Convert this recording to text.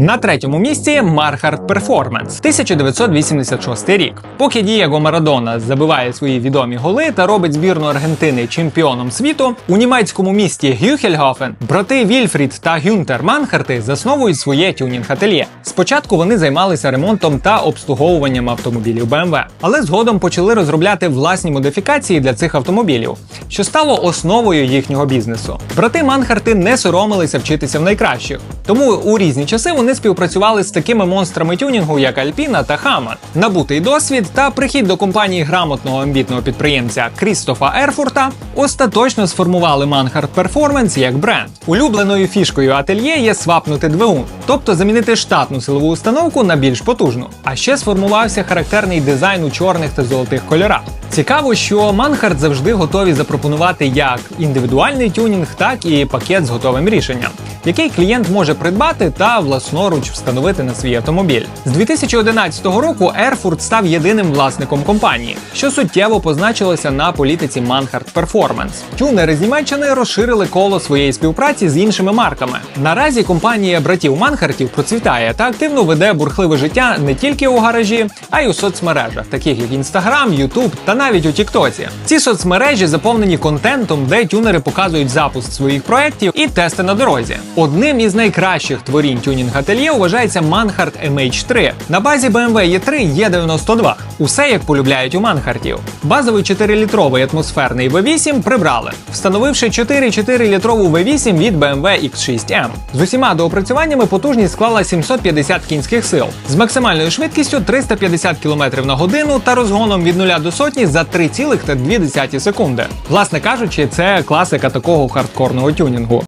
На третьому місці Мархард Перформанс 1986 рік. Поки Дієго Марадона забиває свої відомі голи та робить збірну Аргентини чемпіоном світу, у німецькому місті Гюхельгофен брати Вільфрід та Гюнтер Манхарти засновують своє тюнінг-ательє. Спочатку вони займалися ремонтом та обслуговуванням автомобілів BMW, але згодом почали розробляти власні модифікації для цих автомобілів, що стало основою їхнього бізнесу. Брати Манхарти не соромилися вчитися в найкращих, тому у різні часи вони співпрацювали з такими монстрами тюнінгу, як Альпіна та Хаман. Набутий досвід та прихід до компанії грамотного амбітного підприємця Крістофа Ерфурта остаточно сформували Манхарт Performance як бренд. Улюбленою фішкою ательє є свапнути двигун, тобто замінити штатну силову установку на більш потужну. А ще сформувався характерний дизайн у чорних та золотих кольорах. Цікаво, що Манхарт завжди готові запропонувати як індивідуальний тюнінг, так і пакет з готовим рішенням, який клієнт може придбати та власноруч встановити на свій автомобіль. З 2011 року Erfurt став єдиним власником компанії, що суттєво позначилося на політиці Manhart Performance. Тюнери з Німеччини розширили коло своєї співпраці з іншими марками. Наразі компанія братів Манхартів процвітає та активно веде бурхливе життя не тільки у гаражі, а й у соцмережах, таких як Instagram, YouTube та навіть у Тіктоці. Ці соцмережі заповнені контентом, де тюнери показують запуск своїх проєктів і тести на дорозі. Одним із найкращих творінь тюнінг ательє вважається Manhart MH3 на базі BMW E3 E92. Усе як полюбляють у Манхартів. Базовий 4-літровий атмосферний V8 прибрали, встановивши 4,4-літрову V8 від BMW X6M. З усіма доопрацюваннями потужність склала 750 кінських сил з максимальною швидкістю 350 км на годину та розгоном від 0 до сотні за 3,2 секунди. Власне кажучи, це класика такого хардкорного тюнінгу.